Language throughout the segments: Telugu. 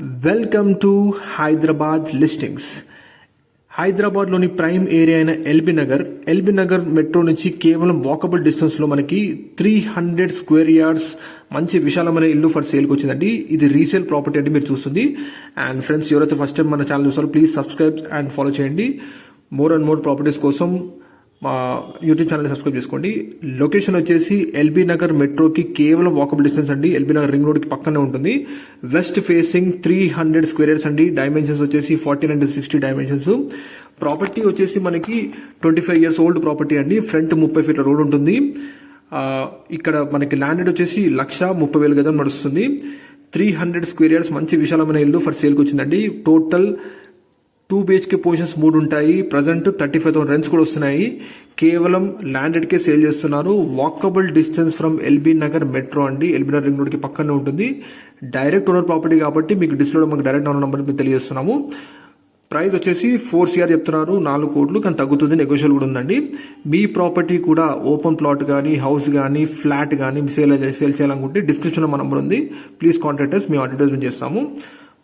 వెల్కమ్ టు హైదరాబాద్ లిస్టింగ్స్ హైదరాబాద్లోని ప్రైమ్ ఏరియా అయిన LB Nagar. LB Nagar metro నుంచి కేవలం వాకబుల్ డిస్టెన్స్లో మనకి త్రీ హండ్రెడ్ స్క్వేర్ యార్డ్స్ మంచి విశాలమైన ఇల్లు ఫర్ సేల్కి వచ్చిందండి. ఇది రీసేల్ ప్రాపర్టీ అంటే మీరు చూస్తుంది. అండ్ ఫ్రెండ్స్ ఎవరైతే ఫస్ట్ టైం మన ఛానల్ చూస్తారో ప్లీజ్ సబ్స్క్రైబ్ అండ్ ఫాలో చేయండి. మోర్ అండ్ మోర్ ప్రాపర్టీస్ కోసం మా యూట్యూబ్ ఛానల్ సబ్స్క్రైబ్ చేసుకోండి. లొకేషన్ వచ్చేసి ఎల్బీ నగర్ మెట్రోకి కేవలం వాకబుల్ డిస్టెన్స్ అండి. ఎల్బీ నగర్ రింగ్ రోడ్కి పక్కనే ఉంటుంది. West facing three hundred squares అండి. డైమెన్షన్స్ వచ్చేసి forty nine sixty dimensions property వచ్చేసి మనకి twenty five years old property అండి. ఫ్రంట్ ముప్పై ఫీట్ల రోడ్ ఉంటుంది. ఇక్కడ మనకి ల్యాండెడ్ వచ్చేసి లక్ష ముప్పై వేలు గజం నడుస్తుంది. త్రీ హండ్రెడ్ స్క్వేర్ ఇయర్స్ మంచి విశాలమైన ఇల్లు ఫర్ సేల్కి వచ్చిందండి. టోటల్ టూ బిహెచ్కే పొజిషన్స్ మూడు ఉంటాయి. Present thirty five thousand rents కూడా వస్తున్నాయి. కేవలం ల్యాండెడ్కే సేల్ చేస్తున్నారు. Walkable distance from LB Nagar metro అండి. ఎల్బీ నగర్ రింగ్ రోడ్కి పక్కనే ఉంటుంది. డైరెక్ట్ ఓనర్ ప్రాపర్టీ కాబట్టి మీకు డిస్లో మాకు డైరెక్ట్ ఓనర్ నెంబర్ మీకు తెలియజేస్తున్నాము. ప్రైస్ వచ్చేసి ఫోర్ సిఆర్ చెప్తున్నారు. నాలుగు కోట్లు కానీ తగ్గుతుంది. నెగోషియల్ కూడా ఉందండి. మీ ప్రాపర్టీ కూడా ఓపెన్ ప్లాట్ కానీ హౌస్ కానీ ఫ్లాట్ కానీ సేల్ సేల్ చేయాలనుకుంటే డిస్క్రిప్షన్లో మన నెంబర్ ఉంది. ప్లీజ్ కాంటాక్ట్ అస్ మేము అడ్వర్టైజ్మెంట్ చేస్తాము.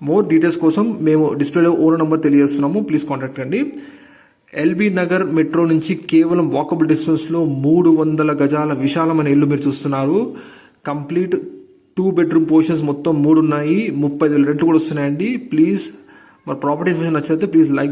మోర్ డీటెయిల్స్ కోసం మేము డిస్ప్లేలో ఓనర్ నెంబర్ తెలియజేస్తున్నాము. ప్లీజ్ కాంటాక్ట్ అండి. ఎల్బీ నగర్ మెట్రో నుంచి కేవలం వాకబుల్ డిస్టెన్స్లో మూడు వందల గజాల విశాలమైన ఇల్లు మీరు చూస్తున్నారు. కంప్లీట్ టూ బెడ్రూమ్ పోర్షన్స్ మొత్తం మూడు ఉన్నాయి. ముప్పై వేల రెంట్లు కూడా వస్తున్నాయండి. ప్లీజ్ మరి ప్రాపర్టీ ఇన్ఫర్మేషన్ నచ్చితే ప్లీజ్ లైక్